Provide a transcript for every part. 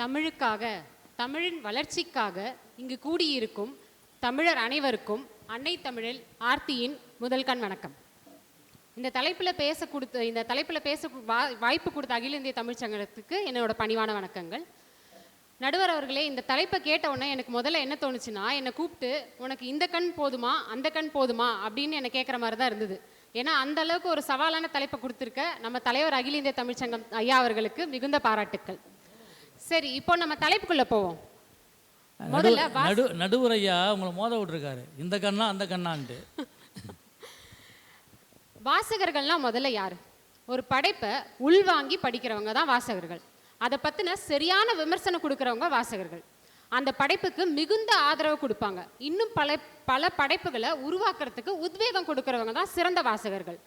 தமிழுக்காக தமிழின் வளர்ச்சிக்காக இங்கு கூடியிருக்கும் தமிழர் அனைவருக்கும் அன்னை தமிழில் ஆர்த்தியின் முதல் கண் வணக்கம். இந்த தலைப்பில் பேச கொடுத்த இந்த தலைப்பில் பேச வா- வாய்ப்பு கொடுத்த அகில இந்திய தமிழ்ச் சங்கத்துக்கு என்னோட பணிவான வணக்கங்கள். நடுவர் அவர்களே இந்த தலைப்பை கேட்ட உடனே எனக்கு முதல்ல என்ன தோணுச்சுன்னா என்னை கூப்பிட்டு உனக்கு இந்த கண் போதுமா? அந்த கண் போதுமா? அப்படின்னு என்னை கேட்குற மாதிரி தான் இருந்தது. ஏன்னா அந்த அளவுக்கு ஒரு சவாலான தலைப்பை கொடுத்துருக்க நம்ம தலைவர் அகில இந்திய தமிழ்ச்சங்கம் ஐயா அவர்களுக்கு மிகுந்த பாராட்டுக்கள். சரி இப்போ நம்ம தலைப்புக்குள்ள போவோம். முதல்ல நடு நடுவுரையா உங்களை மோத விட்டுருக்காரு. இந்த கண்ணா அந்த கண்ணான்ட்டு. வாசகர்கள்லாம் முதல்ல யார்? ஒரு படைப்பை உள்வாங்கி படிக்கிறவங்க தான் வாசகர்கள். அதை பற்றின சரியான விமர்சனம் கொடுக்குறவங்க வாசகர்கள். அந்த படைப்புக்கு மிகுந்த ஆதரவு கொடுப்பாங்க. இன்னும் பல பல படைப்புகளை உருவாக்குறதுக்கு உத்வேகம் கொடுக்குறவங்க தான் சிறந்த வாசகர்கள்.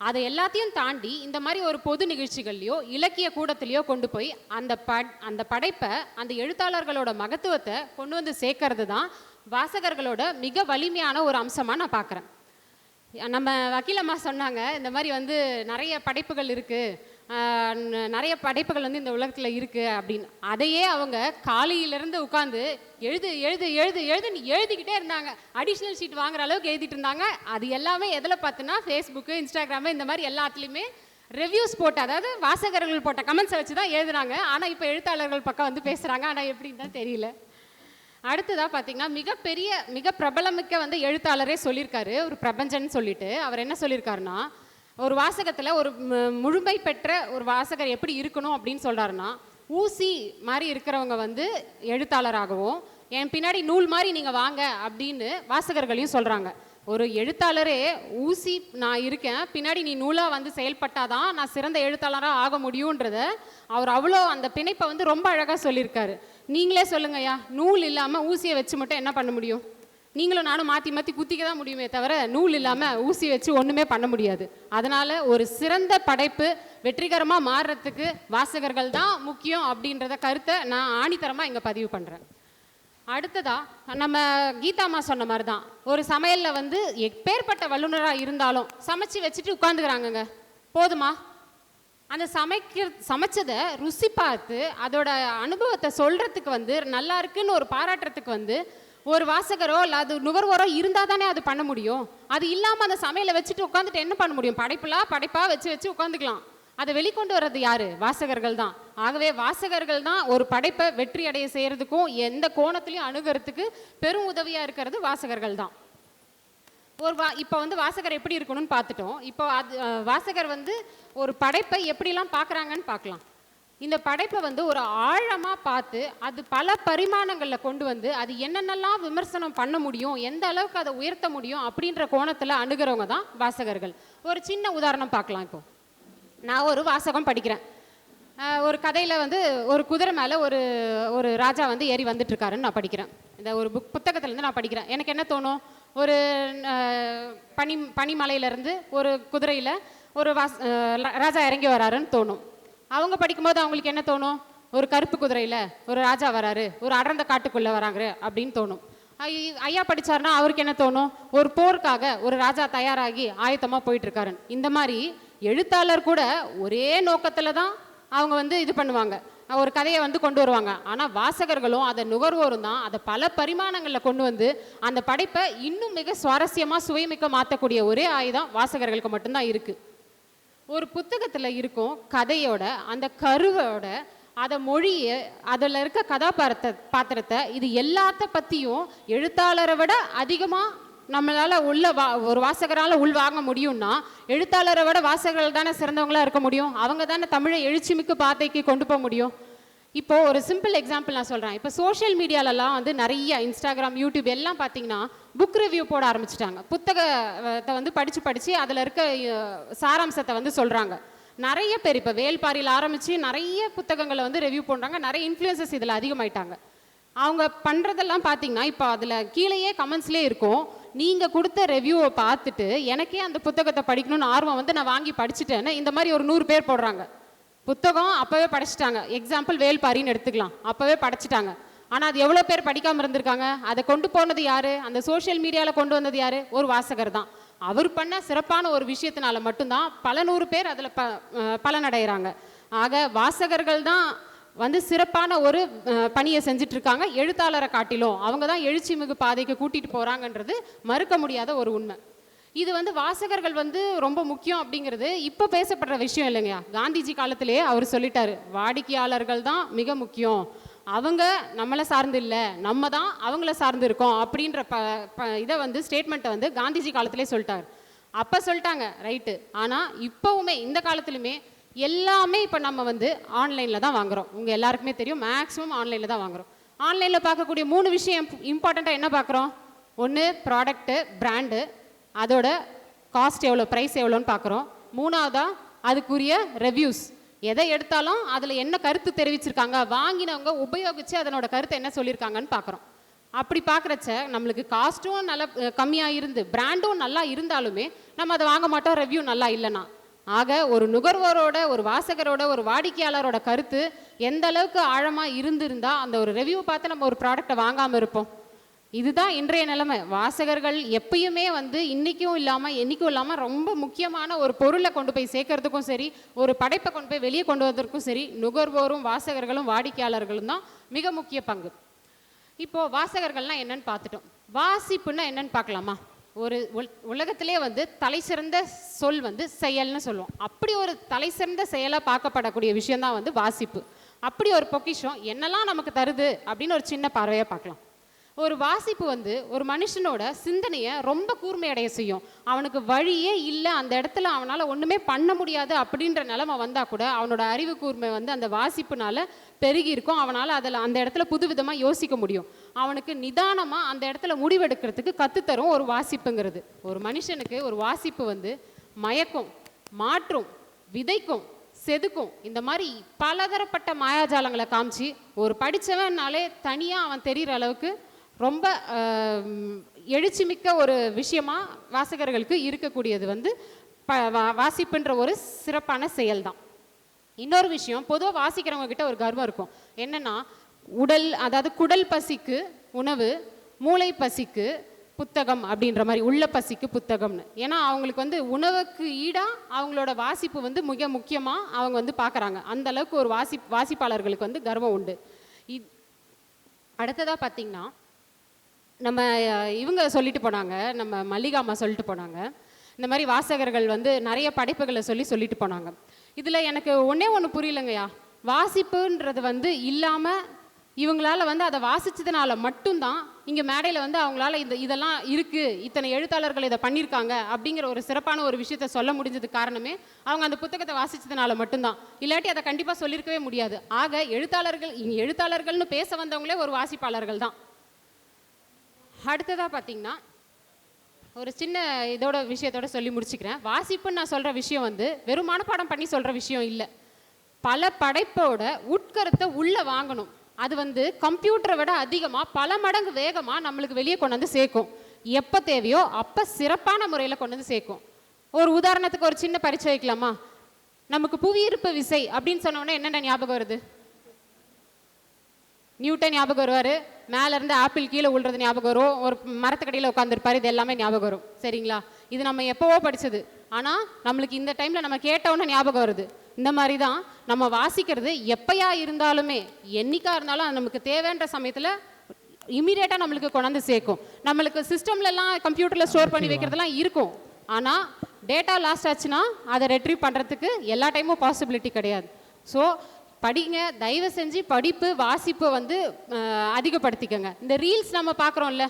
அதை எல்லாத்தையும் தாண்டி இந்த மாதிரி ஒரு பொது நிகழ்ச்சிகள்லையோ இலக்கிய கூடத்திலையோ கொண்டு போய் அந்த ப அந்த படைப்பை அந்த எழுத்தாளர்களோட மகத்துவத்தை கொண்டு வந்து சேர்க்கறது தான் வாசகர்களோட மிக வலிமையான ஒரு அம்சமாக நான் பார்க்குறேன். நம்ம வக்கீலம்மா சொன்னாங்க இந்த மாதிரி வந்து நிறைய படைப்புகள் இருக்குது நிறைய படைப்புகள் வந்து இந்த உலகத்தில் இருக்குது அப்படின்னு. அதையே அவங்க காலையிலேருந்து உட்காந்து எழுது எழுது எழுது எழுதுன்னு எழுதிக்கிட்டே இருந்தாங்க. அடிஷ்னல் ஷீட் வாங்குற அளவுக்கு எழுதிட்டு இருந்தாங்க. அது எல்லாமே எதில் பார்த்துன்னா ஃபேஸ்புக்கு இன்ஸ்டாகிராமு இந்த மாதிரி எல்லாத்துலேயுமே ரிவ்யூஸ் போட்டு அதாவது வாசகர்கள் போட்ட கமெண்ட்ஸை வச்சு தான் எழுதுனாங்க ஆனால் இப்போ எழுத்தாளர்கள் பக்கம் வந்து பேசுகிறாங்க ஆனால் எப்படின்னு தான் தெரியல. அடுத்ததாக பார்த்தீங்கன்னா மிகப்பெரிய மிக பிரபலமிக்க வந்து எழுத்தாளரே சொல்லியிருக்காரு. ஒரு பிரபஞ்சன் சொல்லிட்டு. அவர் என்ன சொல்லியிருக்காருன்னா ஒரு வாசகத்தில் ஒரு மு- முழுமை பெற்ற ஒரு வாசகர் எப்படி இருக்கணும் அப்படின்னு சொல்கிறாருன்னா ஊசி மாதிரி இருக்கிறவங்க வந்து எழுத்தாளராகவும் என் பின்னாடி நூல் மாதிரி நீங்கள் வாங்க அப்படின்னு வாசகர்களையும் சொல்கிறாங்க ஒரு எழுத்தாளரே ஊசி நான் இருக்கேன் பின்னாடி நீ நூலாக வந்து செயல்பட்டாதான் நான் சிறந்த எழுத்தாளராக ஆக முடியுன்றத அவர் அவ்வளோ அந்த பிணைப்பை வந்து ரொம்ப அழகாக சொல்லியிருக்காரு. நீங்களே சொல்லுங்கய்யா நூல் இல்லாமல் ஊசியை வச்சு மட்டும் என்ன பண்ண முடியும்? நீங்களும் நானும் மாற்றி மாற்றி குத்திக்க தான் முடியுமே தவிர நூல் இல்லாமல் ஊசி வச்சு ஒன்றுமே பண்ண முடியாது. அதனால் ஒரு சிறந்த படைப்பு வெற்றிகரமாக மாறுறதுக்கு வாசகர்கள் தான் முக்கியம் அப்படின்றத கருத்தை நான் ஆணித்தரமாக இங்கே பதிவு பண்ணுறேன் அடுத்ததா நம்ம கீதாம்மா சொன்ன மாதிரி தான் ஒரு சமையலில் வந்து எப்பேற்பட்ட வல்லுநராக இருந்தாலும் சமைச்சு வச்சுட்டு உட்காந்துக்கிறாங்கங்க போதுமா? அந்த சமைக்க சமைச்சதை ருசி பார்த்து அதோட அனுபவத்தை சொல்கிறதுக்கு வந்து நல்லா இருக்குன்னு ஒரு பாராட்டுறதுக்கு வந்து ஒரு வாசகரோ இல்லை அது நுகர்வோரோ இருந்தால் தானே அது பண்ண முடியும். அது இல்லாமல் அந்த சமையலை வச்சுட்டு உட்காந்துட்டு என்ன பண்ண முடியும்? படைப்பெல்லாம் படைப்பாக வச்சு வச்சு உட்காந்துக்கலாம் அதை வெளிக்கொண்டு வர்றது யாரு? வாசகர்கள் தான். ஆகவே வாசகர்கள் தான் ஒரு படைப்பை வெற்றி அடைய செய்யறதுக்கும் எந்த கோணத்திலையும் அணுகிறதுக்கு பெரும் உதவியாக இருக்கிறது வாசகர்கள் தான். ஒரு வா இப்போ வந்து வாசகர் எப்படி இருக்கணும்னு பார்த்துட்டோம். இப்போ அது வாசகர் வந்து ஒரு படைப்பை எப்படிலாம் பார்க்குறாங்கன்னு பார்க்கலாம். இந்த படைப்பை வந்து ஒரு ஆழமாக பார்த்து அது பல பரிமாணங்களில் கொண்டு வந்து அது என்னென்னலாம் விமர்சனம் பண்ண முடியும் எந்த அளவுக்கு அதை உயர்த்த முடியும் அப்படின்ற கோணத்தில் அணுகிறவங்க தான் வாசகர்கள். ஒரு சின்ன உதாரணம் பார்க்கலாம் இப்போ. நான் ஒரு வாசகம் படிக்கிறேன். ஒரு கதையில் வந்து ஒரு குதிரை மேலே ஒரு ஒரு ராஜா வந்து ஏறி வந்துட்டுருக்காருன்னு நான் படிக்கிறேன். இந்த ஒரு புக் புத்தகத்துலேருந்து நான் படிக்கிறேன். எனக்கு என்ன தோணும்? ஒரு பனி பனிமலையிலேருந்து ஒரு குதிரையில் ஒரு வாஸ் ராஜா இறங்கி வராருன்னு தோணும். அவங்க படிக்கும்போது அவங்களுக்கு என்ன தோணும்? ஒரு கருப்பு குதிரையில் ஒரு ராஜா வராரு ஒரு அடர்ந்த காட்டுக்குள்ளே வராங்க அப்படின்னு தோணும். ஐயா படிச்சாருன்னா அவருக்கு என்ன தோணும்? ஒரு போருக்காக ஒரு ராஜா தயாராகி ஆயத்தமாக போயிட்டுருக்காருன்னு இந்த மாதிரி எழுத்தாளர் கூட ஒரே நோக்கத்தில் தான் அவங்க வந்து இது பண்ணுவாங்க. ஒரு கதையை வந்து கொண்டு வருவாங்க. ஆனால் வாசகர்களும் அதை நுகர்வோரும் தான். அதை பல பரிமாணங்களில் கொண்டு வந்து அந்த படைப்பை இன்னும் மிக சுவாரஸ்யமாக சுவைமிக்க மாற்றக்கூடிய ஒரே ஆயுதம் வாசகர்களுக்கு மட்டும்தான் இருக்குது ஒரு புத்தகத்தில் இருக்கும் கதையோட அந்த கருவோட அதை மொழியை அதில் இருக்க கதாபாத்திரத்தை பாத்திரத்தை இது எல்லாத்த பற்றியும் எழுத்தாளரை விட அதிகமாக நம்மளால் உள்ள வா ஒரு வாசகரால் உள்வாங்க முடியும்னா எழுத்தாளரை விட வாசகர்கள் தானே சிறந்தவங்களாக இருக்க முடியும்? அவங்க தானே தமிழை எழுச்சிமிக்கு பாத்தைக்கு கொண்டு போக முடியும்? இப்போது ஒரு சிம்பிள் எக்ஸாம்பிள் நான் சொல்கிறேன் இப்போ சோஷியல் மீடியாலலாம் வந்து நிறைய இன்ஸ்டாகிராம் யூடியூப் எல்லாம் பார்த்தீங்கன்னா புக் ரிவ்யூ போட ஆரம்பிச்சிட்டாங்க. புத்தகத்தை வந்து படித்து படித்து அதில் இருக்க சாராம்சத்தை வந்து சொல்கிறாங்க நிறைய பேர் இப்போ வேல்பாரியில் ஆரம்பித்து நிறைய புத்தகங்களை வந்து ரிவ்யூ பண்ணுறாங்க நிறைய இன்ஃப்ளூயன்சஸ் இதில் அதிகமாயிட்டாங்க. அவங்க பண்ணுறதெல்லாம் பார்த்தீங்கன்னா இப்போ அதில் கீழேயே கமெண்ட்ஸ்லேயே இருக்கும். நீங்கள் கொடுத்த ரிவ்யூவை பார்த்துட்டு எனக்கே அந்த புத்தகத்தை படிக்கணும்னு ஆர்வம் வந்து நான் வாங்கி படிச்சுட்டேன்னு இந்த மாதிரி ஒரு நூறு பேர் போடுறாங்க. புத்தகம் அப்போவே படிச்சிட்டாங்க. எக்ஸாம்பிள் வேல்பாரின்னு எடுத்துக்கலாம். அப்போவே படிச்சிட்டாங்க. ஆனால் அது எவ்வளோ பேர் படிக்காமல் இருந்திருக்காங்க? அதை கொண்டு போனது யாரு? அந்த சோஷியல் மீடியாவில் கொண்டு வந்தது யார்? ஒரு வாசகர் தான். அவர் பண்ண சிறப்பான ஒரு விஷயத்தினால மட்டும்தான் பல நூறு பேர் அதில் ப பலனடைகிறாங்க. ஆக வாசகர்கள் தான் வந்து சிறப்பான ஒரு பணியை செஞ்சுட்டு இருக்காங்க எழுத்தாளரை காட்டிலும் அவங்க தான் எழுச்சி மிகு பாதைக்கு கூட்டிகிட்டு போகிறாங்கன்றது மறுக்க முடியாத ஒரு உண்மை. இது வந்து வாசகர்கள் வந்து ரொம்ப முக்கியம் அப்படிங்கிறது இப்போ பேசப்படுற விஷயம் இல்லைங்கய்யா. காந்திஜி காலத்திலேயே அவர் சொல்லிட்டாரு. வாடிக்கையாளர்கள் தான் மிக முக்கியம். அவங்க நம்மளை சார்ந்து இல்லை நம்ம தான் அவங்கள சார்ந்து இருக்கோம் அப்படின்ற ப ப- இதை வந்து ஸ்டேட்மெண்ட்டை வந்து காந்திஜி காலத்திலே சொல்லிட்டார். அப்போ சொல்லிட்டாங்க ரைட்டு ஆனால் இப்போவுமே இந்த காலத்துலையுமே எல்லாமே இப்போ நம்ம வந்து ஆன்லைனில் தான் வாங்குறோம். உங்கள் எல்லாருக்குமே தெரியும் மேக்ஸிமம் ஆன்லைனில் தான் வாங்குறோம். ஆன்லைனில் பார்க்கக்கூடிய மூணு விஷயம் இம்பார்ட்டண்ட்டாக என்ன பார்க்குறோம்? ஒன்று ப்ராடக்ட்டு பிராண்டு அதோட காஸ்ட் எவ்வளோ ப்ரைஸ் எவ்வளோன்னு பார்க்குறோம். மூணாவதாக அதுக்குரிய ரெவ்யூஸ் எதை எடுத்தாலும் அதில் என்ன கருத்து தெரிவிச்சிருக்காங்க வாங்கினவங்க உபயோகித்து அதனோட கருத்தை என்ன சொல்லியிருக்காங்கன்னு பார்க்குறோம் அப்படி பார்க்குறச்ச நம்மளுக்கு காஸ்ட்டும் நல்லா கம்மியாக இருந்து பிராண்டும் நல்லா இருந்தாலுமே நம்ம அதை வாங்க மாட்டோம் ரெவ்யூ நல்லா இல்லைன்னா. ஆக ஒரு நுகர்வோரோட ஒரு வாசகரோட ஒரு வாடிக்கையாளரோட கருத்து எந்த அளவுக்கு ஆழமாக இருந்திருந்தால் அந்த ஒரு ரெவ்யூ பார்த்து நம்ம ஒரு ப்ராடக்ட்டை வாங்காமல் இருப்போம். இதுதான் இன்றைய நிலைமை. வாசகர்கள் எப்பயுமே வந்து இன்றைக்கும் இல்லாமல் என்றைக்கும் இல்லாமல் ரொம்ப முக்கியமான ஒரு பொருளை கொண்டு போய் சேர்க்கறதுக்கும் சரி ஒரு படைப்பை கொண்டு போய் வெளியே கொண்டு வந்ததற்கும் சரி நுகர்வோரும் வாசகர்களும் வாடிக்கையாளர்களும் தான் மிக முக்கிய பங்கு. இப்போது வாசகர்கள்லாம் என்னன்னு பார்த்துட்டோம். வாசிப்புன்னா என்னன்னு பார்க்கலாமா? ஒரு உலகத்திலே வந்து தலை சிறந்த சொல் வந்து செயல்னு சொல்லுவோம். அப்படி ஒரு தலை சிறந்த செயலாக பார்க்கப்படக்கூடிய விஷயம்தான் வந்து வாசிப்பு. அப்படி ஒரு பொக்கிஷம் என்னெல்லாம் நமக்கு தருது அப்படின்னு ஒரு சின்ன பார்வையாக பார்க்கலாம். ஒரு வாசிப்பு வந்து ஒரு மனுஷனோட சிந்தனையை ரொம்ப கூர்மையடைய செய்யும். அவனுக்கு வழியே இல்லை அந்த இடத்துல அவனால் ஒன்றுமே பண்ண முடியாது அப்படின்ற நிலைமை வந்தால் கூட அவனோட அறிவு கூர்மை வந்து அந்த வாசிப்புனால பெருகி இருக்கும் அவனால் அதில் அந்த இடத்துல புதுவிதமாக யோசிக்க முடியும். அவனுக்கு நிதானமாக அந்த இடத்துல முடிவெடுக்கிறதுக்கு கற்றுத்தரும் ஒரு வாசிப்புங்கிறது. ஒரு மனுஷனுக்கு ஒரு வாசிப்பு வந்து மயக்கும் மாற்றும் விதைக்கும் செதுக்கும். இந்த மாதிரி பலதரப்பட்ட மாயாஜாலங்களை காமிச்சு ஒரு படித்தவன்னாலே தனியாக அவன் தெரிகிற அளவுக்கு ரொம்ப எழுச்சிமிக்க ஒரு விஷயமா வாசகர்களுக்கு இருக்கக்கூடியது வந்து ப வா- வாசிப்புன்ற ஒரு சிறப்பான செயல்தான். இன்னொரு விஷயம் பொதுவாக வாசிக்கிறவங்க கிட்ட ஒரு கர்வம் இருக்கும். என்னென்னா உடல் அதாவது குடல் பசிக்கு உணவு மூளை பசிக்கு புத்தகம் அப்படின்ற மாதிரி உள்ள பசிக்கு புத்தகம்னு. ஏன்னா அவங்களுக்கு வந்து உணவுக்கு ஈடாக அவங்களோட வாசிப்பு வந்து மிக முக்கியமாக அவங்க வந்து பார்க்குறாங்க அந்த அளவுக்கு ஒரு வாசி வாசிப்பாளர்களுக்கு வந்து கர்வம் உண்டு. இ- அடுத்ததாக பார்த்திங்கன்னா நம்ம இவங்க சொல்லிட்டு போனாங்க நம்ம மல்லிகாமா அம்மா சொல்லிட்டு போனாங்க. இந்த மாதிரி வாசகர்கள் வந்து நிறைய படைப்புகளை சொல்லி சொல்லிட்டு போனாங்க. இதில் எனக்கு ஒன்றே ஒன்று புரியலங்கய்யா. வாசிப்புன்றது வந்து இல்லாமல் இவங்களால வந்து அதை வாசித்ததுனால மட்டும்தான் இங்கே மேடையில் வந்து அவங்களால இந்த இதெல்லாம் இருக்குது இத்தனை எழுத்தாளர்கள் இதை பண்ணியிருக்காங்க அப்படிங்கிற ஒரு சிறப்பான ஒரு விஷயத்த சொல்ல முடிஞ்சது காரணமே அவங்க அந்த புத்தகத்தை வாசித்ததுனால மட்டும்தான். இல்லாட்டி அதை கண்டிப்பாக சொல்லியிருக்கவே முடியாது. ஆக எழுத்தாளர்கள் இங்கே எழுத்தாளர்கள்னு பேச வந்தவங்களே ஒரு வாசிப்பாளர்கள் தான். அடுத்ததாக பார்த்தீங்கன்னா ஒரு சின்ன இதோட விஷயத்தோட சொல்லி முடிச்சுக்கிறேன். வாசிப்புன்னு நான் சொல்கிற விஷயம் வந்து வெறும் மனப்பாடம் பண்ணி சொல்கிற விஷயம் இல்லை. பல படைப்போட உட்கருத்தை உள்ளே வாங்கணும். அது வந்து கம்ப்யூட்டரை விட அதிகமாக பல மடங்கு வேகமாக நம்மளுக்கு வெளியே கொண்டு வந்து சேர்க்கும். எப்போ தேவையோ அப்போ சிறப்பான முறையில் கொண்டு வந்து சேர்க்கும். ஒரு உதாரணத்துக்கு ஒரு சின்ன பரிச்சை வைக்கலாமா? நமக்கு புவியீர்ப்பு விசை அப்படின்னு சொன்னோன்னே என்னென்ன ஞாபகம் வருது? நியூட்டன் ஞாபகம் வருவார். மேல இருந்து ஆப்பிள் கீழே விழுறது ஞாபகம் வரும். ஒரு மரத்துக்கடியில் உட்காந்துருப்பாரு இது எல்லாமே ஞாபகம் வரும். சரிங்களா? இது நம்ம எப்போவோ படிச்சது. ஆனால் நம்மளுக்கு இந்த டைமில் நம்ம கேட்டவுடனே ஞாபகம் வருது. இந்த மாதிரி தான் நம்ம வாசிக்கிறது எப்பயா இருந்தாலுமே என்னைக்கா இருந்தாலும் நமக்கு தேவைன்ற சமயத்தில் இமீடியட்டாக நம்மளுக்கு கொண்டாந்து சேர்க்கும். நம்மளுக்கு சிஸ்டம்லலாம் கம்ப்யூட்டரில் ஸ்டோர் பண்ணி வைக்கிறதெல்லாம் இருக்கும். ஆனால் டேட்டா லாஸ்ட் ஆச்சுன்னா அதை ரெட்ரீவ் பண்ணுறதுக்கு எல்லா டைமும் பாசிபிலிட்டி கிடையாது. ஸோ படிங்க தயவு செஞ்சு படிப்பு வாசிப்பு வந்து அதிகப்படுத்திக்கோங்க அதிகப்படுத்திக்கங்க. இந்த ரீல்ஸ் நம்ம பார்க்குறோம்ல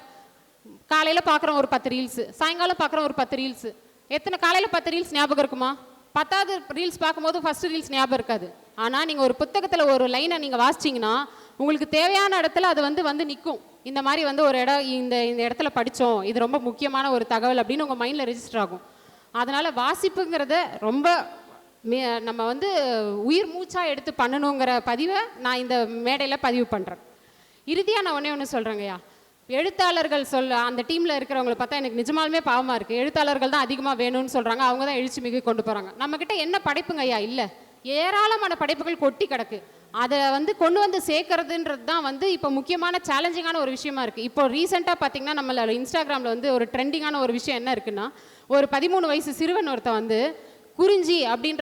காலையில் பார்க்குறோம் ஒரு பத்து ரீல்ஸு சாயங்காலம் பார்க்குறோம் ஒரு பத்து ரீல்ஸு எத்தனை காலையில் பத்து ரீல்ஸ் ஞாபகம் இருக்குமா? பத்தாவது ரீல்ஸ் பார்க்கும்போது ஃபர்ஸ்ட் ரீல்ஸ் ஞாபகம் இருக்காது. ஆனால் நீங்கள் ஒரு புத்தகத்தில் ஒரு லைனை நீங்கள் வாசிச்சிங்கன்னா உங்களுக்கு தேவையான இடத்துல அது வந்து வந்து நிற்கும் இந்த மாதிரி வந்து ஒரு இடம் இந்த இந்த இடத்துல படித்தோம் இது ரொம்ப முக்கியமான ஒரு தகவல் அப்படின்னு உங்கள் மைண்டில் ரெஜிஸ்டர் ஆகும். அதனால் வாசிப்புங்கிறத ரொம்ப நம்ம வந்து உயிர் மூச்சாக எடுத்து பண்ணணுங்கிற பதிவை நான் இந்த மேடையில் பதிவு பண்ணுறேன் இறுதியாக நான் ஒன்றே ஒன்று சொல்கிறேங்கய்யா எழுத்தாளர்கள் சொல்ல அந்த டீமில் இருக்கிறவங்கள பார்த்தா எனக்கு நிஜமாலுமே பாவமாக இருக்குது எழுத்தாளர்கள் தான் அதிகமாக வேணும்னு சொல்கிறாங்க அவங்க தான் எழுச்சி மிகு கொண்டு போகிறாங்க நம்மக்கிட்ட என்ன படைப்புங்க ஐயா? இல்லை. ஏராளமான படைப்புகள் கொட்டி கிடக்கு. அதை வந்து கொண்டு வந்து சேர்க்கறதுன்றது தான் வந்து இப்போ முக்கியமான சேலஞ்சிங்கான ஒரு விஷயமா இருக்குது இப்போ ரீசெண்டாக பார்த்தீங்கன்னா நம்மளோட இன்ஸ்டாகிராமில் வந்து ஒரு ட்ரெண்டிங்கான ஒரு விஷயம் என்ன இருக்குன்னா ஒரு பதிமூணு வயசு சிறுவன் ஒருத்தன் வந்து குறிஞ்சி அப்படின்ற